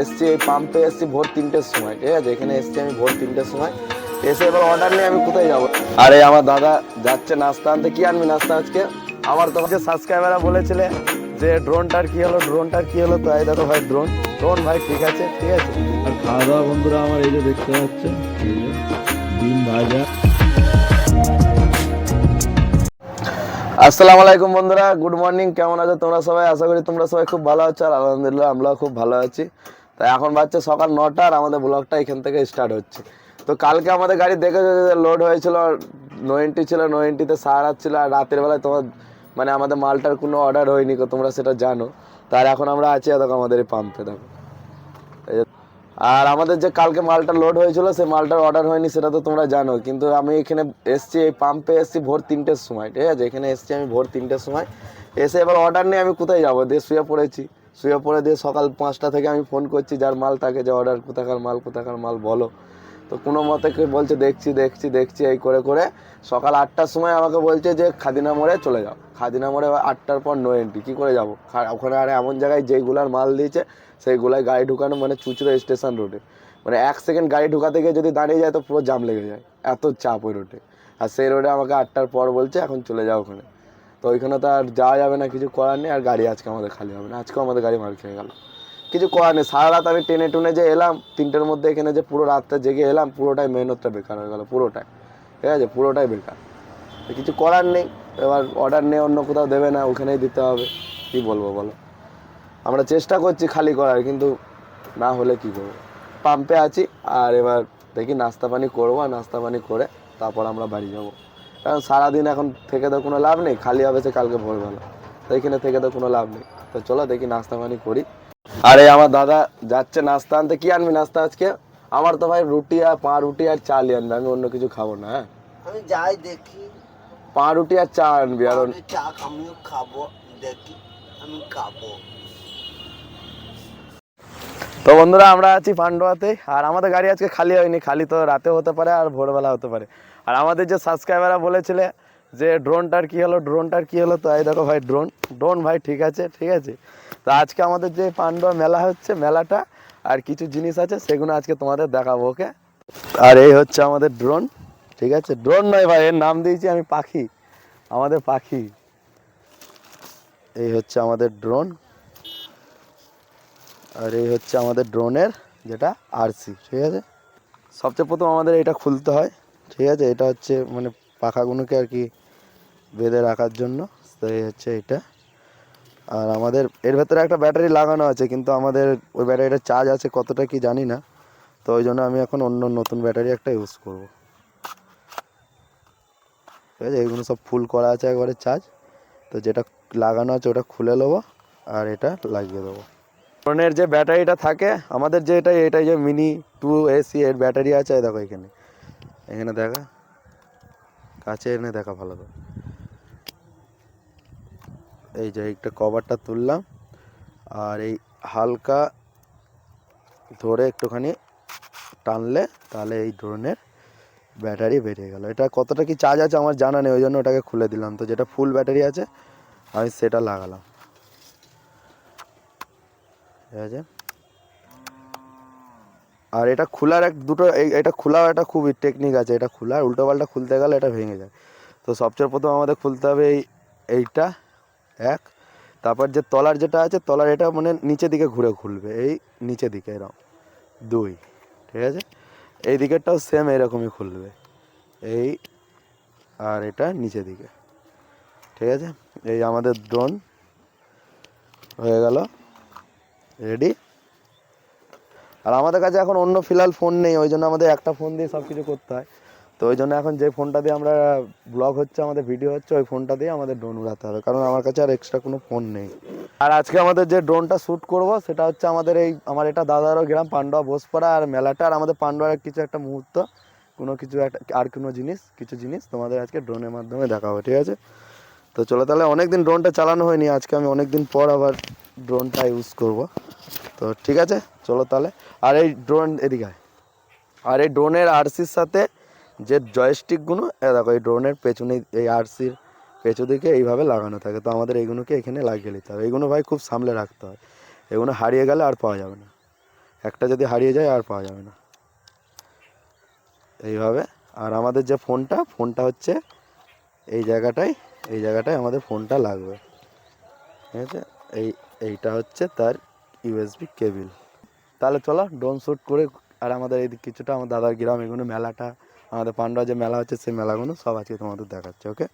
এসছি এই পাম্পে এসছি ভোর তিনটের সময় ঠিক আছে? এখানে এসছি আমি ভোর তিনটের সময়। এসে এবার অর্ডার নিয়ে আমি কোথায় যাব? আরে আমার দাদা যাচ্ছে নাস্তা আনতে। কি আনবি নাস্তা আজকে? আমার তোমাকে সাবস্ক্রাইবাররা বলেছিলে যে ড্রোনটার কি হলো ড্রোনটার কি হলো তো এই দেখো ভাই ড্রোন ড্রোন ভাই ঠিক আছে? ঠিক আছে? আর খাওয়া দাওয়া বন্ধুরা আমার এই যে দেখতে পাচ্ছে এই যে ডিম ভাজা। আসসালামু আলাইকুম বন্ধুরা গুড মর্নিং কেমন আছো তোমরা সবাই? আশা করি তোমরা সবাই খুব ভালো আছো আর আলহামদুলিল্লাহ আমরাও খুব ভালো আছি। তাই এখন বাচ্চা সকাল নটা আর আমাদের ব্লগটা এখান থেকে স্টার্ট হচ্ছে। তো কালকে আমাদের গাড়ি দেখেছ যে লোড হয়েছিল নোয়েন্টি ছিল নোয়েন্টিতে সার ছিল আর রাতের বেলায় তোমার মানে আমাদের মালটার কোনো অর্ডার হয়নি তোমরা সেটা জানো। তার এখন আমরা আছি দেখো আমাদের এই পাম্পে দেখো। আর আমাদের যে কালকে মালটা লোড হয়েছিল সে মালটার অর্ডার হয়নি সেটা তো তোমরা জানো। কিন্তু আমি এখানে এসছি, এই পাম্পে এসছি ভোর তিনটের সময়, ঠিক আছে? এখানে এসছি আমি ভোর তিনটের সময়। এসে এবার অর্ডার নিয়ে আমি কোথায় যাব? দিয়ে শুয়ে পড়েছি। শুয়ে পড়ে দিয়ে সকাল পাঁচটা থেকে আমি ফোন করছি, যার মাল তাকে যে অর্ডার কোথাকার মাল কোথাকার মাল বলো। তো কোনো মতে কে বলছে, দেখছি দেখছি দেখছি, এই করে করে সকাল আটটার সময় আমাকে বলছে যে, খাদিনা মোড়ে চলে যাও। খাদিনা মোড়ে আটটার পর নো এন্ট্রি কী করে যাব? ওখানে আর এমন জায়গায় যেইগুলার মাল দিয়েছে, সেইগুলায় গাড়ি ঢুকানো মানে চুচড়ো স্টেশন রোডে মানে এক সেকেন্ড গাড়ি ঢুকাতে গিয়ে যদি দাঁড়িয়ে যায় তো পুরো জাম লেগে যায়, এত চাপ ওই রোডে আর সেই রোডে আমাকে আটটার পর বলছে, এখন চলে যাও ওখানে। তো ওইখানে তো আর যাওয়া যাবে না, কিছু করার নেই, আর গাড়ি আজকে আমাদের খালি হবে না। আজকেও আমাদের গাড়ি মার খেয়ে গেল। কিছু করার নেই, সারা রাত আমি টেনে টুনে যে এলাম, তিনটের মধ্যে এখানে যে পুরো রাতটা জেগে এলাম, পুরোটাই মেহনতটা বেকার হয়ে গেল, পুরোটাই। ঠিক আছে, পুরোটাই বেকার। কিছু করার নেই, এবার অর্ডার নেই, অন্য কোথাও দেবে না, ওখানেই দিতে হবে। কি বলব বলো? আমরা চেষ্টা করছি খালি করার, কিন্তু না হলে কি করব? পাম্পে আছি, আর এবার দেখি নাস্তা পানি করব, আর নাস্তা পানি করে তারপর আমরা বাড়ি যাব। কারণ সারাদিন এখন থেকে তো কোনো লাভ নেই খালি হবে সে কালকে ভোরবেলা। তো এখানে থেকে তো কোনো লাভ নেই। তো চলো দেখি নাস্তা পানি করি। আরে আমার দাদা যাচ্ছে নাস্তা আনতে। কি আনবি নাস্তা আজকে? আমার তো ভাই রুটি আর পা রুটি আর চালই আনবে আমি অন্য কিছু খাব না হ্যাঁ? আমি যাই দেখি। পা রুটি আর চা আনবি আর চা আমিও খাব দেখি আমি খাব। তো বন্ধুরা আমরা আছি পান্ডুয়াতে আর আমাদের গাড়ি আজকে খালি হয়নি খালি তো রাতে হতে পারে আর ভোরবেলা হতে পারে। আর আমাদের যে সাবস্ক্রাইবাররা বলেছিলে যে ড্রোনটার কি হলো ড্রোনটার কি হলো, তো এই দেখো ভাই ড্রোন ড্রোন ভাই ঠিক আছে ঠিক আছে। তো আজকে আমাদের যে পান্ডুয়া মেলা হচ্ছে, মেলাটা আর কিছু জিনিস আছে, সেগুলো আজকে তোমাদের দেখাবো ওকে আর এই হচ্ছে আমাদের ড্রোন ঠিক আছে? ড্রোন নয় ভাই, এর নাম দিয়েছি আমি পাখি, আমাদের পাখি। এই হচ্ছে আমাদের ড্রোন আর এই হচ্ছে আমাদের ড্রোনের যেটা আরসি ঠিক আছে? সবচেয়ে প্রথম আমাদের এটা খুলতে হয়। ঠিক আছে, এটা হচ্ছে মানে পাখাগুলোকে আর কি বেঁধে রাখার জন্য তো এই হচ্ছে এটা। আর আমাদের, এর ভেতরে একটা ব্যাটারি লাগানো আছে, কিন্তু আমাদের ওই ব্যাটারিটা চার্জ আছে কতটা কি জানি না, তো ওই জন্য আমি এখন অন্য নতুন ব্যাটারি একটা ইউজ করব। ঠিক আছে, এগুলো সব ফুল করা আছে একবারে চার্জ তো যেটা লাগানো আছে ওটা খুলে নেব, আর এটা লাগিয়ে দেবো। ফোনের যে ব্যাটারিটা থাকে, আমাদের যে এটা এটা যে মিনি টু এসি এর ব্যাটারি আছে দেখো এখানে। এখানে দেখা। কাছে এনে দেখা ভালো করে। এই যে একটা কভারটা তুললাম। আর এই হালকা ধরে একটুখানি টানলে তাহলে এই ড্রোনের ব্যাটারি বেরিয়ে গেল। এটা কতটা কি চার্জ আছে আমার জানা নেই, ওই জন্য ওটাকে খুলে দিলাম। তো যেটা ফুল ব্যাটারি আছে, আমি সেটা লাগালাম। ঠিক আছে? আর এটা খোলার এক দুটো এটা খোলার একটা খুবই টেকনিক আছে, এটা খোলার, উল্টো পাল্টা খুলতে গেলে এটা ভেঙে যায়। তো সবচেয়ে প্রথম আমাদের খুলতে হবে এই, এইটা, এক। তারপর যে তলার যেটা আছে, তলার এটা মানে নিচের দিকে ঘুরে খুলবে, এই নিচের দিকে এরকম। দুই, ঠিক আছে? এই দিকেরটাও সেম এরকমই খুলবে, এই আর এটা নিচের দিকে, ঠিক আছে? এই আমাদের ড্রোন হয়ে গেল রেডি আর আমাদের কাছে এখন অন্য ফিলহাল ফোন নেই, ওই জন্য আমাদের একটা ফোন দিয়ে সব কিছু করতে হয়। তো ওই জন্য এখন যে ফোনটা দিয়ে আমরা ব্লগ হচ্ছে, আমাদের ভিডিও হচ্ছে, ওই ফোনটা দিয়ে আমাদের ড্রোন উড়াতে হবে। কারণ আমার কাছে আর এক্সট্রা কোনো ফোন নেই। আর আজকে আমাদের যে ড্রোনটা শ্যুট করব, সেটা হচ্ছে আমাদের এই, আমার এটা দাদারও গ্রাম, পান্ডুয়া বোসপাড়া আর মেলাটা, আর আমাদের পান্ডুয়ার কিছু একটা মুহূর্ত, কোনো কিছু একটা, আর কোনো জিনিস, কিছু জিনিস তোমাদের আজকে ড্রোনের মাধ্যমে দেখাবো, ঠিক আছে? তো চলো তাহলে অনেক দিন ড্রোনটা চালানো হয়নি, আজকে আমি অনেক দিন পর আবার ড্রোনটা ইউজ করব। তো ঠিক আছে, চলো তাহলে। আর এই ড্রোন এদিকে আর এই ড্রোনের আরসির সাথে যে জয়স্টিকগুলো দেখো এই ড্রোনের পেছনে, এই আরসির পেছু দিকে এইভাবে লাগানো থাকে। তো আমাদের এইগুলোকে এখানে লাগিয়ে নিতে হবে। এইগুলো ভাই খুব সামলে রাখতে হয়। এগুলো হারিয়ে গেলে আর পাওয়া যাবে না। একটা যদি হারিয়ে যায়, আর পাওয়া যাবে না। এইভাবে। আর আমাদের যে ফোনটা ফোনটা হচ্ছে এই জায়গাটায় এই জায়গাটায় আমাদের ফোনটা লাগবে। ঠিক আছে? এই, এইটা হচ্ছে তার ইউএসবি কেবিল। তাহলে চলো, ড্রোন শ্যুট করে আর আমাদের এই কিছুটা আমার দাদার গ্রাম, এগুলো মেলাটা, আমাদের পান্ডা যে মেলা হচ্ছে, সেই মেলাগুলো সব আজকে তোমাদের দেখাচ্ছে ওকে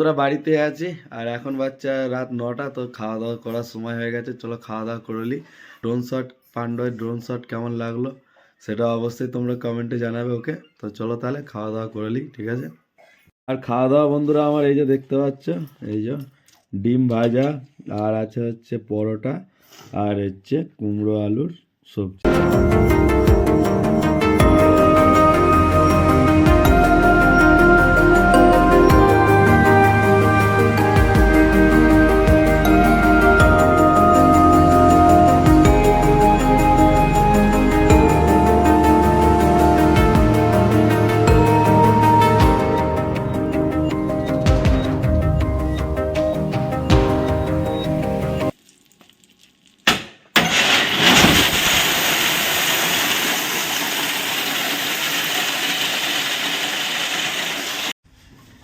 বন্ধুরা বাড়িতে আছি, আর এখন বাচ্চা রাত নটা, তো খাওয়া দাওয়া করার সময় হয়ে গেছে। চলো খাওয়া দাওয়া করে নিই ড্রোন শট পান্ডয়ের ড্রোন শট কেমন লাগল সেটা অবশ্যই তোমরা কমেন্টে জানাবে ওকে তো চলো তাহলে খাওয়া দাওয়া করে নিই ঠিক আছে? আর খাওয়া দাওয়া বন্ধুরা আমার এই যে দেখতে পাচ্ছ, এই যে ডিম ভাজা, আর আছে হচ্ছে পরোটা, আর হচ্ছে কুমড়ো আলুর সবজি।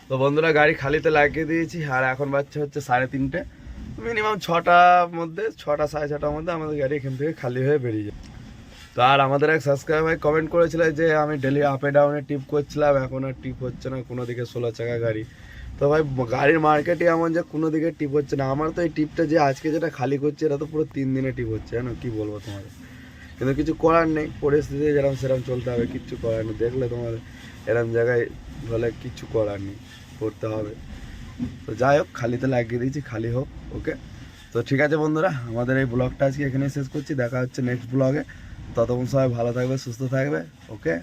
তো বন্ধুরা গাড়ি খালিতে লাগিয়ে দিয়েছি, আর এখন বাচ্চা হচ্ছে সাড়ে তিনটে। মিনিমাম ছটার মধ্যে, ছটা সাড়ে ছটার মধ্যে আমাদের গাড়ি এখান থেকে খালি হয়ে বেরিয়ে যায়। তো আর আমাদের এক সাবস্ক্রাইবার কমেন্ট করেছিল যে, আমি ডেলি আপে ডাউনে টিপ করছিলাম, এখন আর টিপ হচ্ছে না, কোনো দিকে ষোলো চাকা গাড়ি। তো ভাই, গাড়ির মার্কেটে এমন যে, কোনো দিকে টিপ হচ্ছে না। আমার তো এই টিপটা যে আজকে যেটা খালি করছে, এটা তো পুরো তিন দিনে টিপ হচ্ছে, জানো, কি বলব তোমাদের? কিন্তু কিছু করার নেই পরিস্থিতি যেরকম সেরকম চলতে হবে, কিচ্ছু করার নেই। দেখলে তোমার এরকম জায়গায় বলে কিচ্ছু করার নেই করতে হবে। তো যাই হোক খালিতে লাগিয়ে দিয়েছি, খালি হোক, ওকে? তো ঠিক আছে বন্ধুরা, আমাদের এই ব্লগটা আজকে এখানেই শেষ করছি। দেখা হচ্ছে নেক্সট ব্লগে। ততক্ষণ সবাই ভালো থাকবে, সুস্থ থাকবে, ওকে?